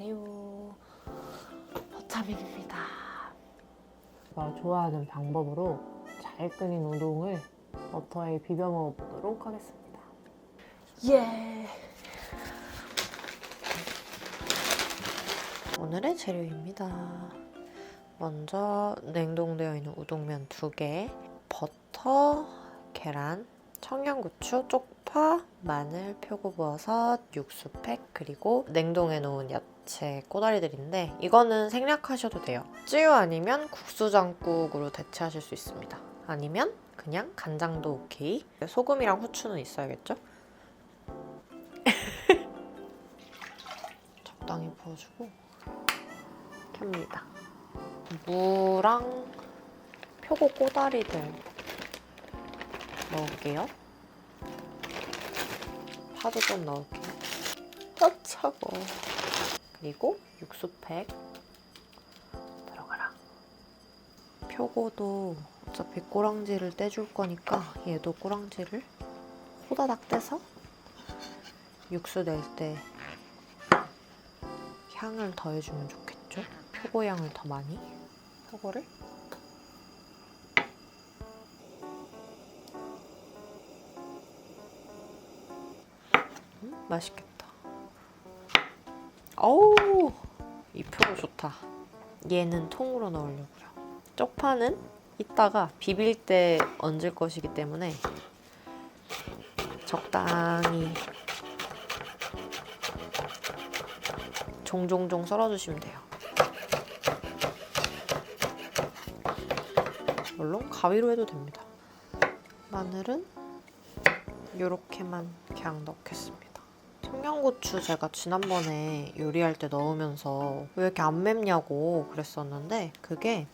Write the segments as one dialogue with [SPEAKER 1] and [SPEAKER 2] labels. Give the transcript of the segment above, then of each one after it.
[SPEAKER 1] 안녕하세요. 허차민입니다.
[SPEAKER 2] 제가 좋아하는 방법으로 잘 끓인 우동을 버터에 비벼 먹어보도록 하겠습니다.
[SPEAKER 1] 예. 오늘의 재료입니다. 먼저 냉동되어 있는 우동면 2개, 버터, 계란, 청양고추, 쪽파, 마늘, 표고버섯, 육수팩, 그리고 냉동해 놓은 야 채 꼬다리들인데 이거는 생략하셔도 돼요. 찌유 아니면 국수장국으로 대체하실 수 있습니다. 아니면 그냥 간장도 오케이. 소금이랑 후추는 있어야겠죠? 적당히 부어주고 켭니다. 무랑 표고 꼬다리들 넣을게요. 파도 좀 넣을게요. 아 차고. 그리고 육수팩 들어가라. 표고도 어차피 꼬랑지를 떼줄 거니까 얘도 꼬랑지를 호다닥 떼서 육수 낼 때 향을 더해주면 좋겠죠? 표고 향을 더 많이. 표고를 음, 맛있겠다. 어우, 이 표고 좋다. 얘는 통으로 넣으려고요. 쪽파는 이따가 비빌 때 얹을 것이기 때문에 적당히 종종종 썰어주시면 돼요. 물론 가위로 해도 됩니다. 마늘은 이렇게만 그냥 넣겠습니다. 청양고추 제가 지난번에 요리할 때 넣으면서 왜 이렇게 안 맵냐고 그랬었는데 그게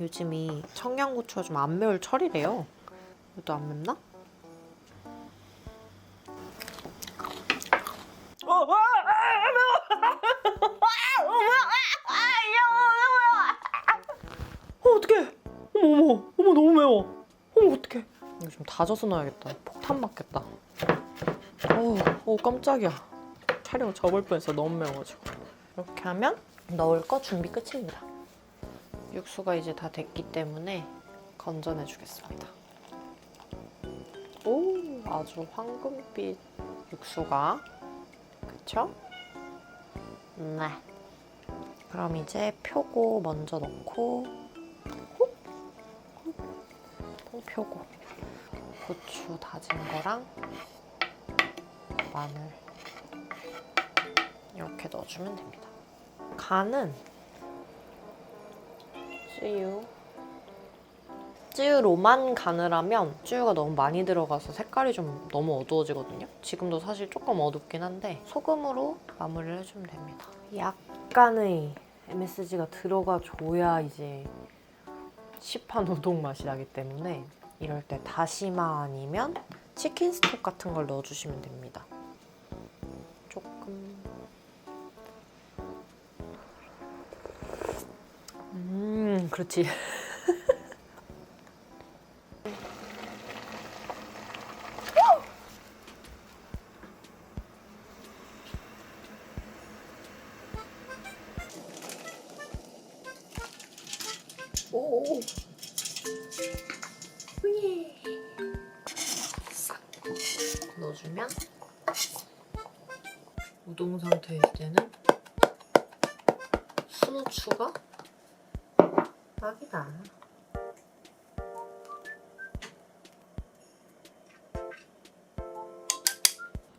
[SPEAKER 1] 요즘이 청양고추가 좀 안 매울 철이래요. 이것도 안 맵나? 어, 어머, 어머, 너무 매워. 어머, 어떡해. 이거 좀 다져서 넣어야겠다. 폭탄 맞겠다. 어우, 어 깜짝이야. 촬영 접을 뻔했어. 너무 매워가지고. 이렇게 하면 넣을 거 준비 끝입니다. 육수가 이제 다 됐기 때문에 건져내 주겠습니다. 오, 아주 황금빛 육수가. 그쵸? 네. 그럼 이제 표고 먼저 넣고 훅! 훅! 통표고 고추 다진 거랑 마늘 이렇게 넣어주면 됩니다. 간은 쯔유 쯔유로만 간을 하면 쯔유가 너무 많이 들어가서 색깔이 좀 너무 어두워지거든요. 지금도 사실 조금 어둡긴 한데 소금으로 마무리를 해주면 됩니다. 약간의 MSG가 들어가 줘야 이제 시판 우동 맛이 나기 때문에 이럴 때 다시마 아니면 치킨 스톡 같은 걸 넣어주시면 됩니다. 그렇지. 오. 싹 넣어주면 우동 상태일 때는 순후추가 딱이다.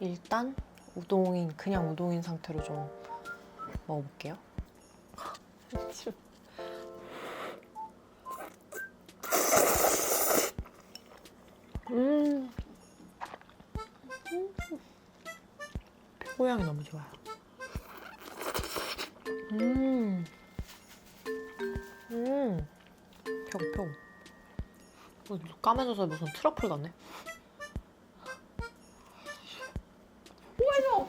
[SPEAKER 1] 일단 우동인 그냥 우동인 상태로 좀 먹어볼게요. 음. 표고향이 너무 좋아요. 음. 음. 까매져서 무슨 트러플 같네. 뭐야,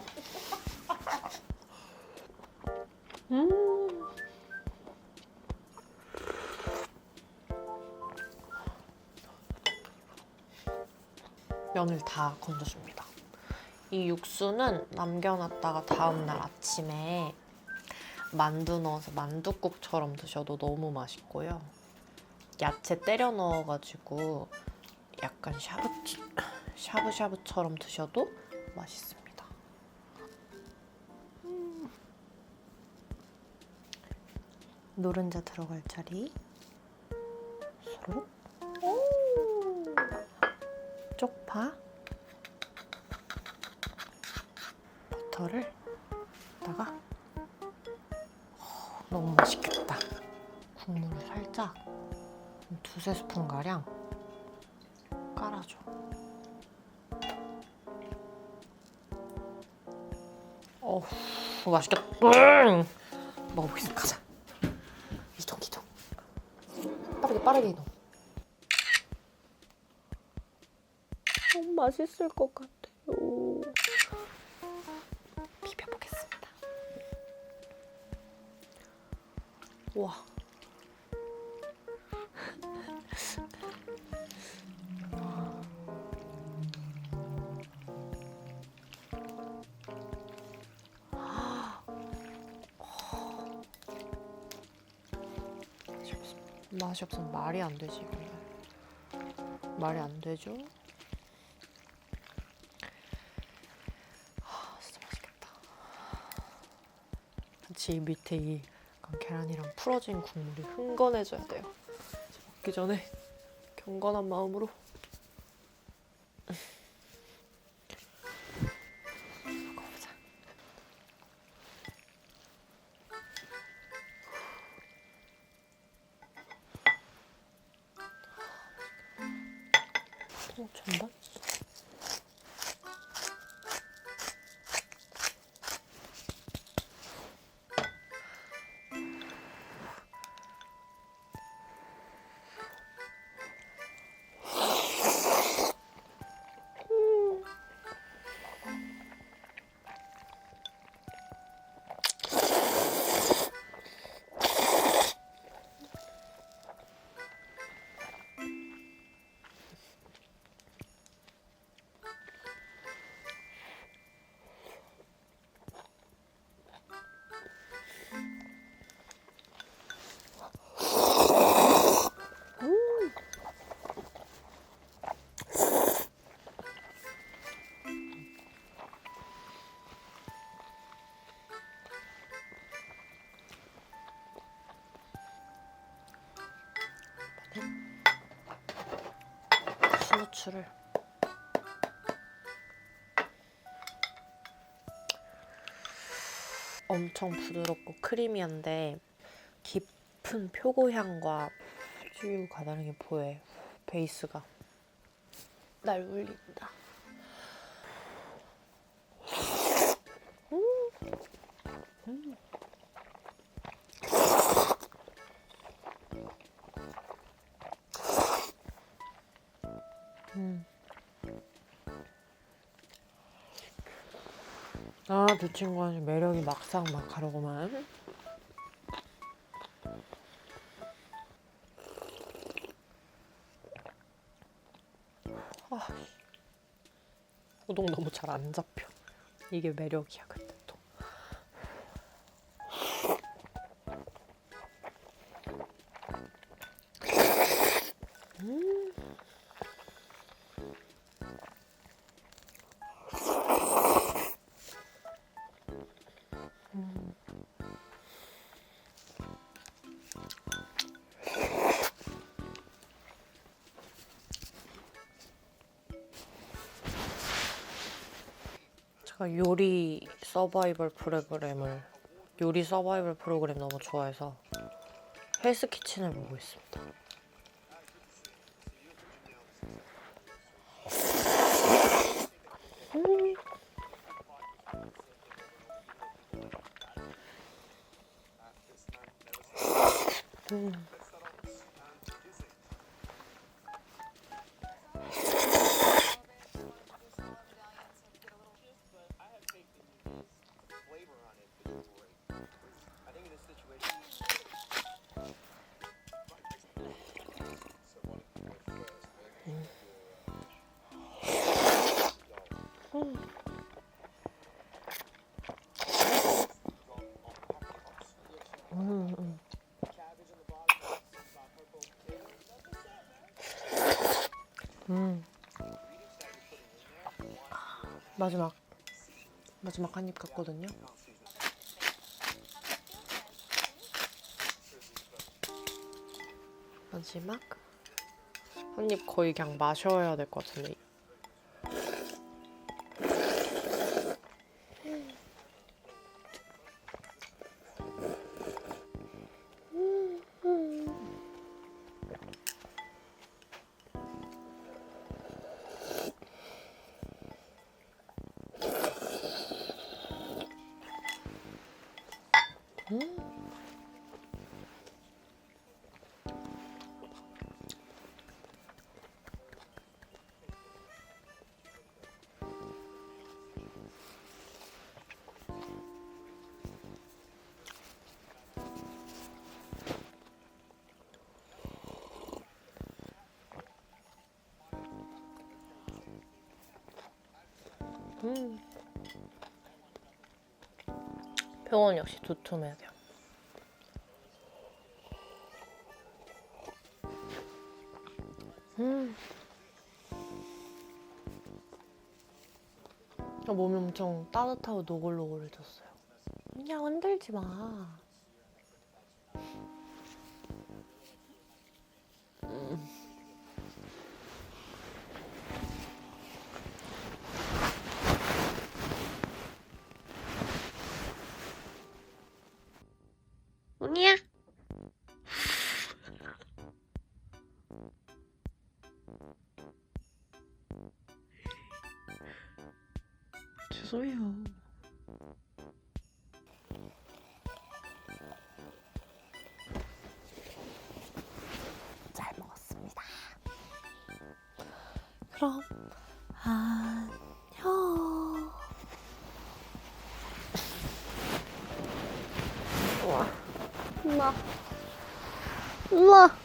[SPEAKER 1] 음. 면을 다 건져줍니다. 이 육수는 남겨놨다가 다음날 아침에 만두 넣어서 만두국처럼 드셔도 너무 맛있고요. 야채 때려 넣어가지고 약간 샤브 샤브샤브처럼 드셔도 맛있습니다. 음. 노른자 들어갈 자리 소록 오. 쪽파 버터를 두세 스푼 가량 깔아줘. 어우 맛있겠다. 음! 먹어보겠습니다. 가자. 이동 이동. 빠르게 빠르게 이동. 너무 맛있을 것 같아요. 비벼보겠습니다. 와. 맛이 없으면, 맛이 없으면 말이 안 되지 이거는. 말이 안 되죠? 아, 진짜 맛있겠다. 같이 이 밑에 이 계란이랑 풀어진 국물이 흥건해져야 돼요. 먹기 전에 경건한 마음으로. 전반? 스노추를 엄청 부드럽고 크리미한데 깊은 표고향과 수유 가다르게 보여요. 베이스가 날 울린다. 아, 그 친구는 매력이 막상 막하려고만. 아, 우동 너무 잘 안 잡혀. 이게 매력이야, 근데 제가 요리 서바이벌 프로그램을 요리 서바이벌 프로그램 너무 좋아해서 헬스 키친을 보고 있습니다. 음. 마지막 마지막 한입 갔거든요. 마지막 한 입 거의 그냥 마셔야 될 것 같은데. 음. 병원 역시 두툼해야 돼요. 음. 아, 몸이 엄청 따뜻하고 노골노골해졌어요. 그냥 흔들지 마. 없어요.
[SPEAKER 2] 잘 먹었습니다. 그럼 안녕. 우와. 엄마. 엄마.